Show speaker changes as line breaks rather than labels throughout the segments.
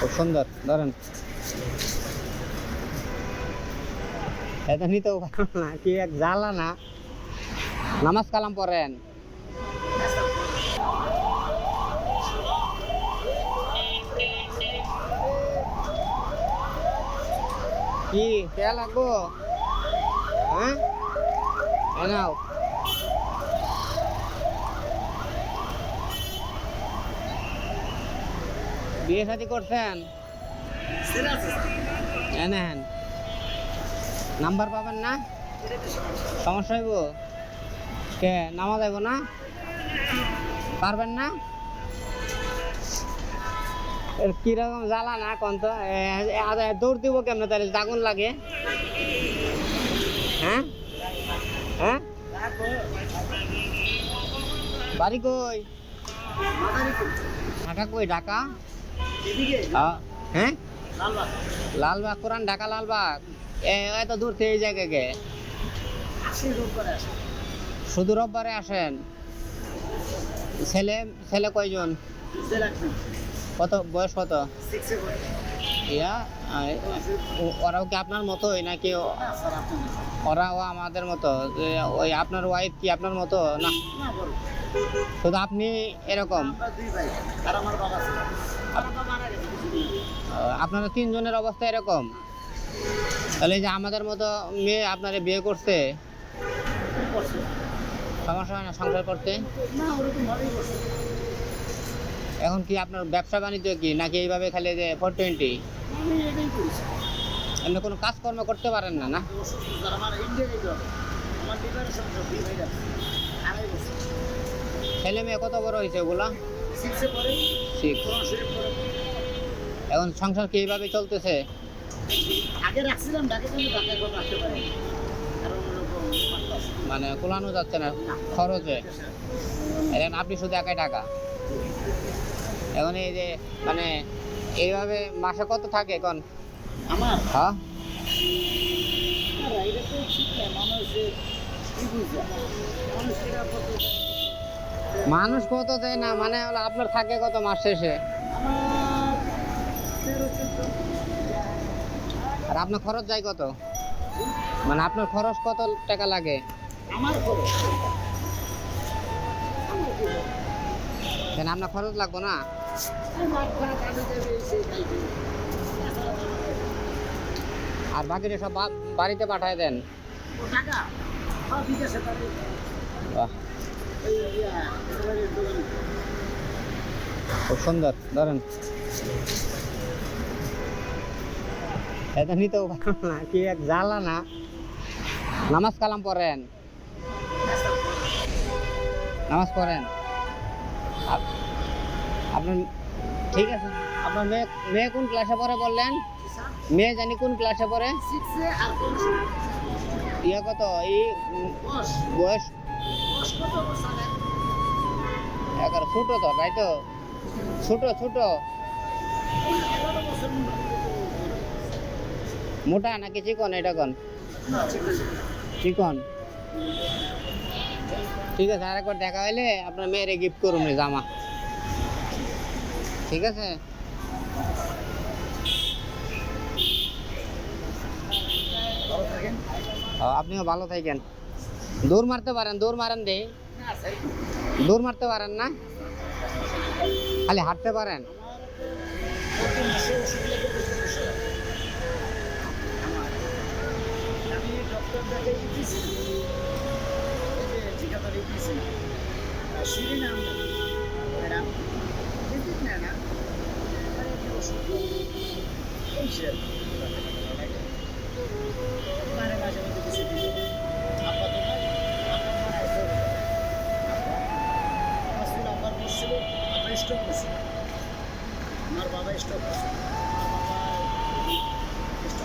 খুব সুন্দর ধরেন এটা নিতেও পারো না, কি এক জ্বালা না। নামাজ কালাম পড়েন। কি তেল লাগবো হ্যাঁ? এ নাও। বিয়ে শাদি করছেন? এনেন নাম্বার পাবেন না? সমস্যা হইব? কে? নামা যাইব না? পারবেন না? কীরকম জ্বালা না কোন তো? দৌড় দিব কেমনে তাহলে? আগুন লাগে। হ্যাঁ? হ্যাঁ? বাড়ি কই? ঢাকা কই? ঢাকা? হ্যাঁ লালবাগ কোরআন ঢাকা লালবাগ। এত দূর থেকে এই জায়গায় গে। শুধু রোববারে আসেন। ছেলে ছেলে কয়জন? কত বয়স কত? ইয়া ওরাও কি আপনার মতোই নাকি ওরাও আমাদের মতো? ওই আপনার ওয়াইফ কি আপনার মতো? না। শুধু আপনি এরকম? আহ, আপনারা তিনজনের অবস্থা এরকম? তাহলে যে আমাদের মতো মেয়ে আপনারা বিয়ে করছে সমস্যা হয় না সংসার করতে? এখন কি আপনার ব্যবসা বাণিজ্য কি নাকি এইভাবে খালি যে ফোর টোয়েন্টি এমনি কোনো কাজকর্ম করতে পারেন না না? ছেলে মেয়ে কত বড় হয়েছে ওগুলা? সিক্স এখন সংসার কি এইভাবে চলতেছে?
আগে রাখছিলাম ডাকে রাখতে পারি।
মানে কোলানো যাচ্ছে না খরচে। এখন আপনি শুধু একাই টাকা? এখন এই যে মানে এইভাবে মাসে কত থাকে এখন?
আমার?
হ্যাঁ?
মানুষ কত
দেয় না মানে হলো আপনার থাকে কত মাস শেষে? আর আপনার খরচ যায় কত? মানে আপনার খরচ কত টাকা লাগে?
আমার খরচ।
কেন আপনার খরচ লাগবো না? আর বাকিটা সব বাড়িতে পাঠায় দেন। খুব সুন্দর ধরেন। এটা নিতেও পারো না কি এক জ্বালা না। নামাজ কালাম পড়েন। নামাজ পড়েন। আপ- আপনার ঠিক আছে। আপনার মেয়ে মেয়ে কোন ক্লাসে পড়ে বললেন? মেয়ে জানি কোন ক্লাসে পড়ে? ইয়ে কত? এই বয়স এগারো, ছোটো তো, তাই তো? ছোটো ছোটো। মোটা নাকি চিকন? এটা কোন?
না ঠিক আছে
চিকন। ঠিক আছে, আরেকবার দেখা হইলে আপনার মেয়েরে গিফট করুন জামা। ঠিক আছে? আপনিও ভালো থাকেন। দৌড় মারতে পারেন, দৌড় মারেন দে দৌড় মারতে পারেন না? খালি হাঁটতে পারেন।
ঠিকাদার ইপিসি শুনি না আমরা ম্যাডাম কিন্তু না না সে মানে মাঝে কিছু দিল আপাতত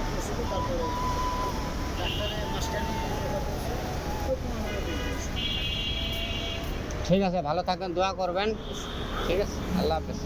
করছিল তারপরে ডাক্তারে
ঠিক আছে ভালো থাকবেন দোয়া করবেন। ঠিক আছে আল্লাহ হাফেজ।